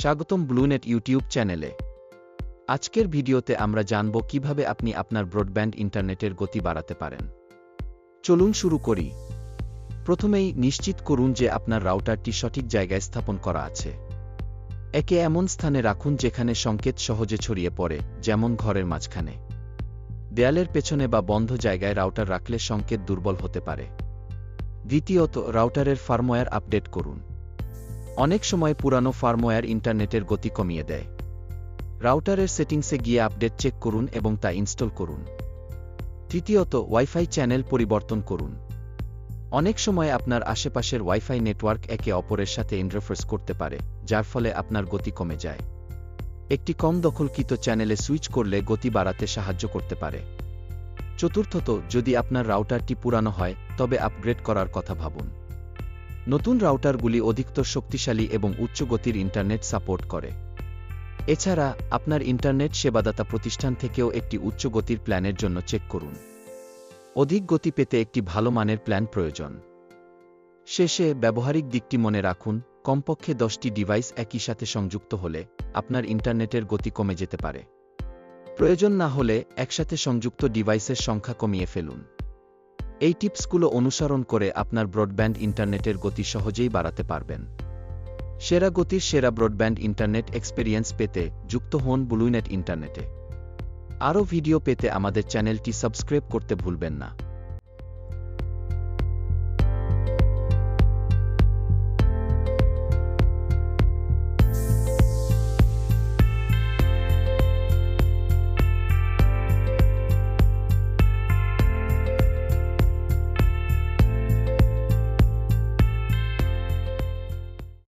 স্বাগতম ব্লুনেট ইউটিউব চ্যানেলে। আজকের ভিডিওতে আমরা জানব কীভাবে আপনি আপনার ব্রডব্যান্ড ইন্টারনেটের গতি বাড়াতে পারেন। চলুন শুরু করি। প্রথমেই নিশ্চিত করুন যে আপনার রাউটারটি সঠিক জায়গায় স্থাপন করা আছে। একে এমন স্থানে রাখুন যেখানে সংকেত সহজে ছড়িয়ে পড়ে, যেমন ঘরের মাঝখানে। দেয়ালের পেছনে বা বন্ধ জায়গায় রাউটার রাখলে সংকেত দুর্বল হতে পারে। দ্বিতীয়ত, রাউটারের ফার্মওয়্যার আপডেট করুন। অনেক সময় পুরানো ফার্মওয়্যার ইন্টারনেটের গতি কমিয়ে দেয়। রাউটারের সেটিংসে গিয়ে আপডেট চেক করুন এবং তা ইনস্টল করুন। তৃতীয়ত, ওয়াইফাই চ্যানেল পরিবর্তন করুন। অনেক সময় আপনার আশেপাশের ওয়াইফাই নেটওয়ার্ক একে অপরের সাথে ইন্টারফেস করতে পারে, যার ফলে আপনার গতি কমে যায়। একটি কম দখলকৃত চ্যানেলে সুইচ করলে গতি বাড়াতে সাহায্য করতে পারে। চতুর্থত, যদি আপনার রাউটারটি পুরানো হয়, তবে আপগ্রেড করার কথা ভাবুন। নতুন রাউটারগুলি অধিকতর শক্তিশালী এবং উচ্চ গতির ইন্টারনেট সাপোর্ট করে। এছাড়া, আপনার ইন্টারনেট সেবাদাতা প্রতিষ্ঠান থেকেও একটি উচ্চ গতির প্ল্যানের জন্য চেক করুন। অধিক গতি পেতে একটি ভালো মানের প্ল্যান প্রয়োজন। শেষে, ব্যবহারিক দিকটি মনে রাখুন, কমপক্ষে দশটি ডিভাইস একই সাথে সংযুক্ত হলে আপনার ইন্টারনেটের গতি কমে যেতে পারে। প্রয়োজন না হলে, একসাথে সংযুক্ত ডিভাইসের সংখ্যা কমিয়ে ফেলুন। এই টিপসগুলো অনুসরণ করে আপনার ব্রডব্যান্ড ইন্টারনেটের গতি সহজেই বাড়াতে পারবেন। সেরা গতির সেরা ব্রডব্যান্ড ইন্টারনেট এক্সপেরিয়েন্স পেতে যুক্ত হন ব্লুইনেট ইন্টারনেটে। আরও ভিডিও পেতে আমাদের চ্যানেলটি সাবস্ক্রাইব করতে ভুলবেন না।